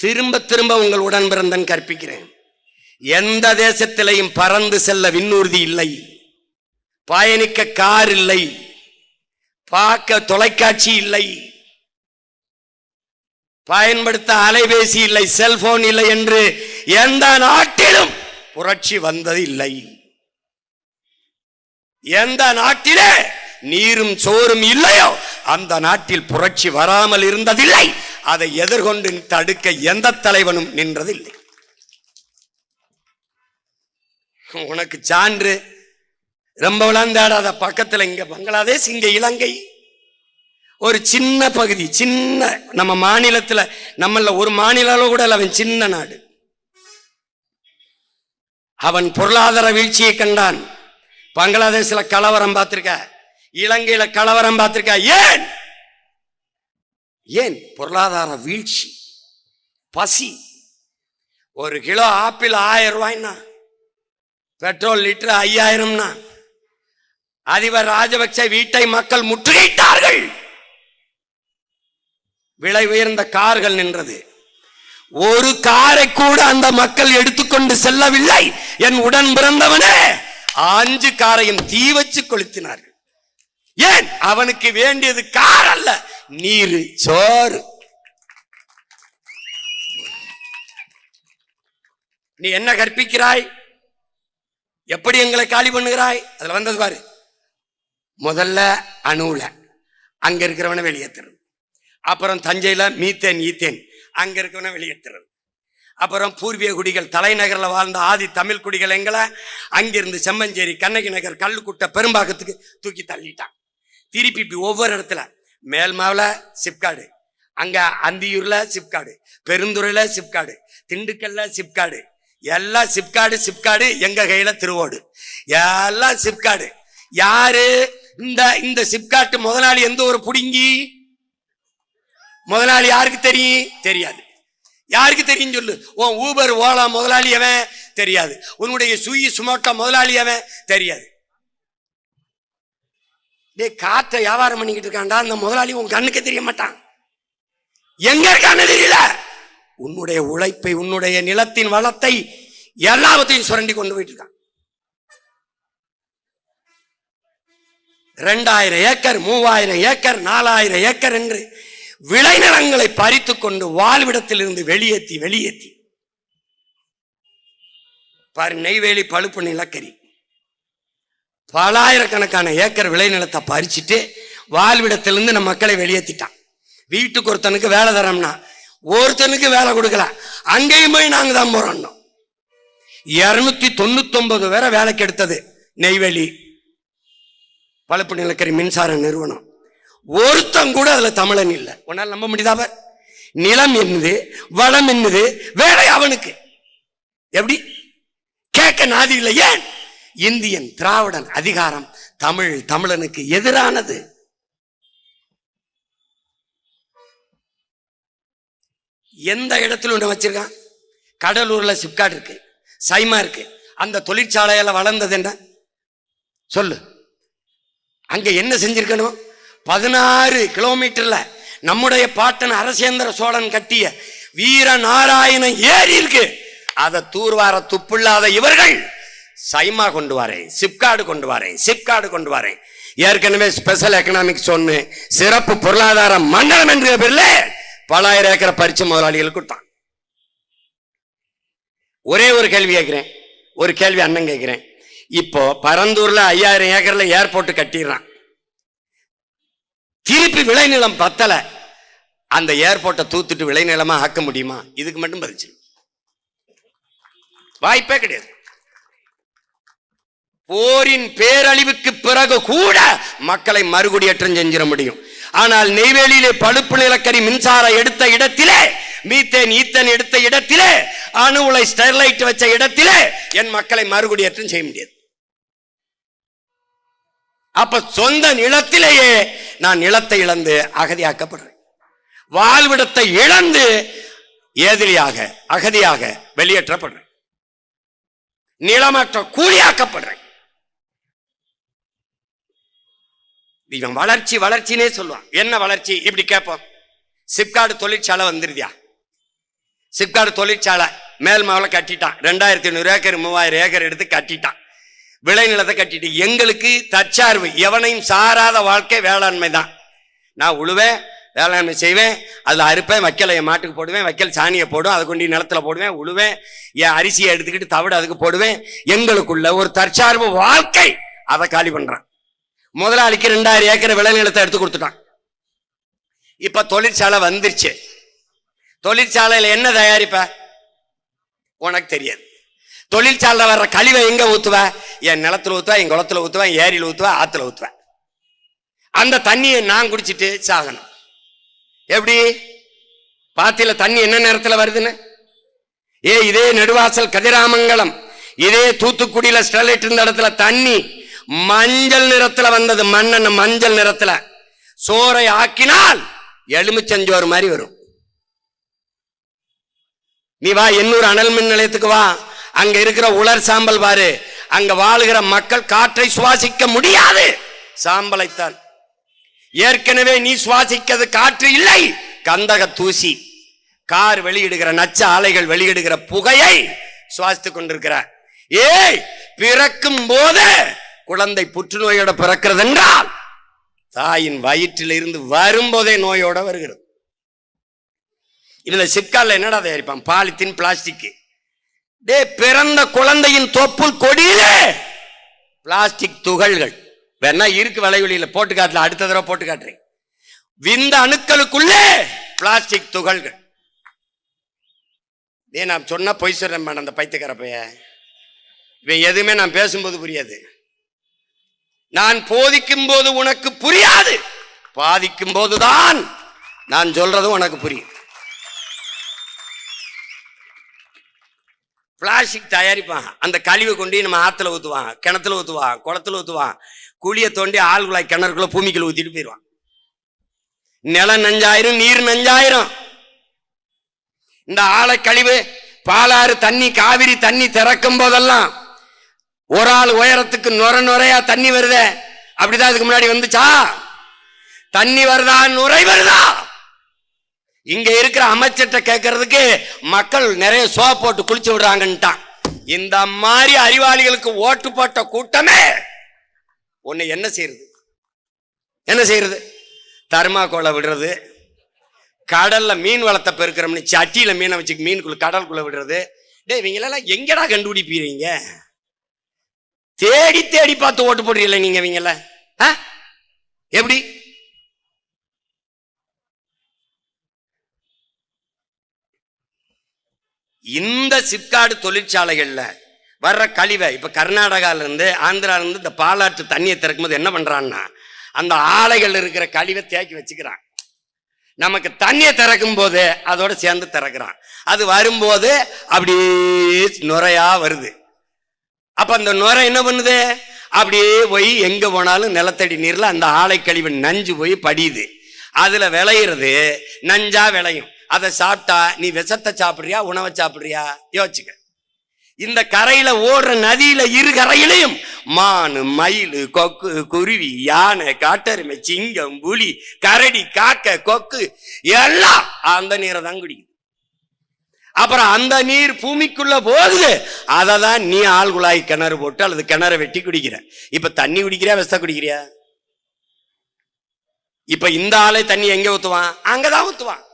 திரும்ப திரும்ப உங்கள் உடன் பிறந்தன் கற்பிக்கிறேன். எந்த தேசத்திலையும் பறந்து செல்ல விண்ணூர்தி இல்லை. பயணிக்க கார் இல்லை. பார்க்க தொலைக்காட்சி இல்லை. பயன்படுத்த அலைபேசி இல்லை செல்போன் இல்லை என்று எந்த நாட்டிலும் புரட்சி வந்தது இல்லை. எந்த நாட்டிலே நீரும் சோறும் இல்லையோ அந்த நாட்டில் புரட்சி வராமல் இருந்ததில்லை. அதை எதிர்கொண்டு தடுக்க எந்த தலைவனும் நின்றதில்லை. உனக்கு சான்று ரொம்ப விளாந்தாடாத பக்கத்துல இங்க பங்களாதேஷ் இங்க இலங்கை. ஒரு சின்ன பகுதி சின்ன நம்ம மாநிலத்துல நம்மள ஒரு மாநில அளவு கூட அவன் சின்ன நாடு. அவன் பொருளாதார வீழ்ச்சியை கண்டான். பங்களாதேஷ்ல கலவரம் பார்த்திருக்க இலங்கையில கலவரம் பார்த்திருக்க ஏன்? ஏன்? பொருளாதார வீழ்ச்சி. பசி. ஒரு கிலோ ஆப்பிள் ஆயிரம் ரூபாய்னா பெட்ரோல் லிட்டர் ஐயாயிரம்னா அதிபர் ராஜபக்ச வீட்டை மக்கள் முற்றுகையிட்டார்கள். விலை உயர்ந்த கார்கள் நின்றது. ஒரு காரை கூட அந்த மக்கள் எடுத்துக்கொண்டு செல்லவில்லை. என் உடன் பிறந்தவனே. அஞ்சு காரையும் தீ வச்சு கொளுத்தினார்கள். ஏன்? அவனுக்கு வேண்டியது கார் அல்ல. நீர் சோறு நீ என்ன கற்பிக்கிறாய்? எப்படி எங்களை காலி பண்ணுகிறாய்? அதுல வந்தது பாரு. முதல்ல அணுல. அங்க இருக்கிறவனை வெளியேற்றுறது அப்புறம் தஞ்சையில மீத்தேன் ஈத்தேன். அங்க இருக்கிறவனை வெளியேற்றுறது அப்புறம் பூர்வீக குடிகள் தலைநகரில் வாழ்ந்த ஆதி தமிழ் குடிகள் எங்களை அங்கிருந்து செம்மஞ்சேரி கண்ணகி நகர் கல்லுக்குட்டை பெரும்பாக்கத்துக்கு தூக்கி தள்ளிட்டான். திருப்பி இப்படி ஒவ்வொரு இடத்துல மேல்மாவில் சிப்காடு. அங்கே அந்தியூரில் சிப்காடு. பெருந்துறையில் சிப்காடு. திண்டுக்கல்ல சிப்காடு. எல்லாம் சிப்காடு சிப்காடு எங்கள் கையில் திருவோடு. எல்லாம் சிப்காடு. யாரு? இந்த இந்த சிப்காட்டு முதலாளி எந்த ஒரு புடுங்கி? முதலாளி யாருக்கு தெரியும்? தெரியாது. யாருக்கு தெரியும் சொல்லு? உன் ஊபர் ஓலா முதலாளி அவன் தெரியாது. உன்னுடைய சுயி சுமோட்டா முதலாளி அவன் தெரியாது. டே காற்றை வியாபாரம் பண்ணிக்கிட்டு இருக்கான்டா அந்த முதலாளி உன் கண்ணுக்கு தெரிய மாட்டான். எங்க இருக்கான்னு தெரியல. உன்னுடைய உழைப்பை உன்னுடைய நிலத்தின் வளத்தை எல்லாவற்றையும் சுரண்டி கொண்டு போயிட்டு இருக்கான். ரெண்டாயிரம் ஏக்கர் மூவாயிரம் ஏக்கர் நாலாயிரம் ஏக்கர் என்று விளைநிலங்களை பறித்து கொண்டு வாழ்விடத்திலிருந்து வெளியேற்றி வெளியேற்றி பாரு நெய்வேலி பழுப்பு நிலக்கரி. பலாயிரக்கணக்கான ஏக்கர் விளைநிலத்தை பறிச்சுட்டு வாழ்விடத்திலிருந்து நம்ம மக்களை வெளியேற்றிட்டான் வீட்டுக்கு ஒருத்தனுக்கு வேலை தரோம்னா ஒருத்தனுக்கு வேலை கொடுக்கல. அங்கேயும் போய் நாங்கள் தான் போகிறோம் இரநூத்தி தொண்ணூத்தொன்பது பேரை வேலைக்கு எடுத்தது நெய்வேலி பழுப்பு நிலக்கரி மின்சார நிறுவனம். ஒருத்தன் கூட அதில் தமிழன் இல்லை. உன்னால் நம்ப முடியுதா நிலம் என்னது? வளம் என்னது? வேலை அவனுக்கு. எப்படி? கேட்க நாதி இல்லை. ஏன்? இந்தியன் திராவிடன் அதிகாரம் தமிழ் தமிழனுக்கு எதிரானது. எந்த இடத்துல ஒன்று வச்சிருக்கான்? கடலூர்ல சிப்காட் இருக்கு சைமா இருக்கு. அந்த தொழிற்சாலையில வளர்ந்தது என்ன? சொல்லு. அங்க என்ன செஞ்சிருக்கணும்? பதினாறு கிலோமீட்டர்ல நம்முடைய பாட்டன் அரசேந்திர சோழன் கட்டிய வீர நாராயணன் ஏறி இருக்கு. அதை தூர்வார துப்பில்லாத இவர்கள் சைமா கொண்டு வரேன் சிப்கார்டு கொண்டு வரேன் சிப்கார்டு கொண்டு வரேன். ஏற்கனவே ஸ்பெஷல் எக்கனாமிக் சொன்னு சிறப்பு பொருளாதார மண்டலம் என்ற பேர்ல பலாயிரம் ஏக்கரை பரிச்சு முதலாளிகள் கொடுத்தான். ஒரே ஒரு கேள்வி கேட்கிறேன் ஒரு கேள்வி அண்ணன் கேட்கிறேன். இப்போ பரந்தூர்ல ஐயாயிரம் ஏக்கர்ல ஏர்போர்ட் கட்டிடுறான். திருப்பி விளைநிலம் பத்தல அந்த ஏர்போர்ட்டை தூத்துட்டு விளைநிலமா ஆக்க முடியுமா? இதுக்கு மட்டும் பதில் வாய்ப்பே கிடையாது. போரின் பேரழிவுக்கு பிறகு கூட மக்களை மறுகுடியேற்றம் செஞ்சிட முடியும். ஆனால் நெய்வேலியிலே பழுப்பு நிலக்கரி மின்சாரம் எடுத்த இடத்திலே மீத்தேன் ஈத்தன் எடுத்த இடத்திலே அணு உலை ஸ்டெர்லைட் வச்ச இடத்திலே என் மக்களை மறுகுடியேற்றம் செய்ய முடியாது. அப்ப சொந்த நிலத்திலேயே நான் நிலத்தை இழந்து அகதியாக்கப்படுறேன். வாழ்விடத்தை இழந்து ஏதிலியாக அகதியாக வெளியேற்றப்படுறேன். நிலமற்ற கூலியாக்கப்படுறேன். இவன் வளர்ச்சி வளர்ச்சினே சொல்லுவான். என்ன வளர்ச்சி? இப்படி கேட்போம். சிப்காடு தொழிற்சாலை வந்துருதியா சிப்காடு தொழிற்சாலை மேல் மாவில் கட்டிட்டான். ரெண்டாயிரத்தி ஐநூறு ஏக்கர் மூவாயிரம் ஏக்கர் எடுத்து கட்டிட்டான். விளைநிலத்தை கட்டிட்டு. எங்களுக்கு தற்சார்பு. எவனையும் சாராத வாழ்க்கை வேளாண்மை தான். நான் உழுவேன் வேளாண்மை செய்வேன் அதில் அறுப்பேன் வைக்கலை என் மாட்டுக்கு போடுவேன் வைக்கல் சாணியை போடும் அதை கொண்டு நிலத்துல போடுவேன் உழுவேன் என் அரிசியை எடுத்துக்கிட்டு தவிடு அதுக்கு போடுவேன். எங்களுக்குள்ள ஒரு தற்சார்பு வாழ்க்கை. அதை காலி பண்ணுறான் முதலாளிக்கு ரெண்டாயிரம் ஏக்கர் விளைநிலத்தை எடுத்து கொடுத்துட்டான். இப்ப தொழிற்சாலை வந்துருச்சு. தொழிற்சாலையில என்ன தயாரிப்ப? உனக்கு தெரியாது. தொழிற்சாலை வர்ற கழிவை எங்க ஊத்துவ? என் நிலத்துல ஊத்துவேன் என் குளத்துல ஊத்துவேன் ஏரியில் ஊத்துவேன் ஆத்துல ஊத்துவேன் அந்த தண்ணியை நான் குடிச்சிட்டு சாகணும். எப்படி? பாத்தியில தண்ணி என்ன நேரத்தில் வருதுன்னு? ஏ இதே நெடுவாசல் கதிராமங்கலம். இதே தூத்துக்குடியில ஸ்டெர்லைட் இருந்த இடத்துல தண்ணி மஞ்சள் நிறத்துல வந்தது மண்ணெண்ண மஞ்சள் நிறத்துல. சோறை ஆக்கினால் எலுமிச்சஞ்சோறு மாதிரி வரும். நீ வா எண்ணூர் அனல் மின் நிலையத்துக்கு வா. அங்க இருக்கிற உலர் சாம்பல் பாரு. அங்க வாழுகிற மக்கள் காற்றை சுவாசிக்க முடியாது. சாம்பலைத்தான். ஏற்கனவே நீ சுவாசிக்கிறது காற்று இல்லை. கந்தக தூசி. கார் வெளியிடுகிற நச்ச ஆலைகள் வெளியிடுகிற புகையை சுவாசித்துக் கொண்டிருக்கிற ஏய் பிறக்கும் போது குழந்தை புற்றுநோயோட பிறக்கிறது என்றால் தாயின் வயிற்றில் இருந்து வரும்போதே நோயோட வருகிறது. இதுல சிக்கால என்னடா தயாரிப்பான்? பாலித்தீன் பிளாஸ்டிக் டே பிறந்த குழந்தையின் தொப்புள் கொடியிலே பிளாஸ்டிக் துகள்கள். வேணா இருக்கு வளைவெளியில போட்டு காட்டல அடுத்த தடவை போட்டு காட்டுறேன். விந்த அணுக்களுக்குள்ளே பிளாஸ்டிக் துகள்கள். டே நான் சொன்னா பொய் சொல்றேன் மேடம் அந்த பைத்தியக்கார பைய இவன் எதுவுமே நான் பேசும்போது புரியாது. நான் போதிக்கும் போது உனக்கு புரியாது. பாதிக்கும் போதுதான் நான் சொல்றதும் உனக்கு புரியும். பிளாஸ்டிக் தயாரிப்பான் அந்த கழிவை கொண்டு நம்ம ஆற்றுல ஊற்றுவான் கிணத்துல ஊற்றுவான் குளத்துல ஊற்றுவான் குழியை தோண்டி ஆழ்குழாய் கிணறுக்குள்ள பூமிக்குள்ள ஊற்றிட்டு போயிடுவான் நிலம் நஞ்சாயிரம் நீர் நஞ்சாயிரம். இந்த ஆழை கழிவு பாலாறு தண்ணி காவிரி தண்ணி திறக்கும் போதெல்லாம் ஒரு ஆள் உயரத்துக்கு நுர நுரையா தண்ணி வருதே. அப்படிதான் இதுக்கு முன்னாடி வந்துச்சா? தண்ணி வருதா? நுரை வருதா? இங்க இருக்கிற அமைச்சர்கிட்ட கேட்கறதுக்கு மக்கள் நிறைய சோ போட்டு குளிச்சு விடுறாங்கன்ட்டான். இந்த மாதிரி அறிவாளிகளுக்கு ஓட்டு போட்ட கூட்டமே உன்னை என்ன செய்யறது? என்ன செய்யறது? தர்மாக்கோலை விடுறது. கடல்ல மீன் வளத்தை பெருக்கிறோம்னு சட்டியில மீனை வச்சு மீனுக்குள்ள கடலுக்குள்ள விடுறது. டேய் இவங்களெல்லாம் எங்கடா கண்டுபிடிப்பீங்க? தேடி தேடி பார்த்து ஓட்டு போடுறீங்கள நீங்க இவங்கள? ஆ? எப்படி? இந்த சிப்காடு தொழிற்சாலைகள்ல வர்ற கழிவை இப்ப கர்நாடகால இருந்து ஆந்திரால இருந்து இந்த பாலாற்று தண்ணியை திறக்கும்போது என்ன பண்றான்னா அந்த ஆலைகள் இருக்கிற கழிவை தேக்கி வச்சுக்கிறான். நமக்கு தண்ணியை திறக்கும் போது அதோட சேர்ந்து திறக்கிறான். அது வரும்போது அப்படியே நுரையா வருது. அப்ப அந்த நுரை என்ன பண்ணுது? அப்படியே போய் எங்க போனாலும் நிலத்தடி நீர்ல அந்த ஆலை கழிவு நஞ்சு போய் படியுது. அதுல விளையிறது நஞ்சா விளையும். அதை சாப்பிட்டா நீ விஷத்தை சாப்பிட்றியா உணவை சாப்பிட்றியா? யோசிச்சுக்க. இந்த கரையில ஓடுற நதியில இரு கரையிலையும் மான் மயில் கொக்கு குருவி யானை காட்டெருமை சிங்கம் புலி கரடி காக்க கொக்கு எல்லாம் அந்த நீரை தான் குடிக்குது. அப்புறம் அந்த நீர் பூமிக்குள்ள போகுது. அதை தான் நீ ஆள் குழாய் கிணறு போட்டு அல்லது கிணறு வெட்டி குடிக்கிற. இப்ப தண்ணி குடிக்கிறியா விஷத்தை குடிக்கிறியா? இப்ப இந்த ஆளை தண்ணி எங்க ஊத்துவான்? அங்கதான் ஊத்துவான்.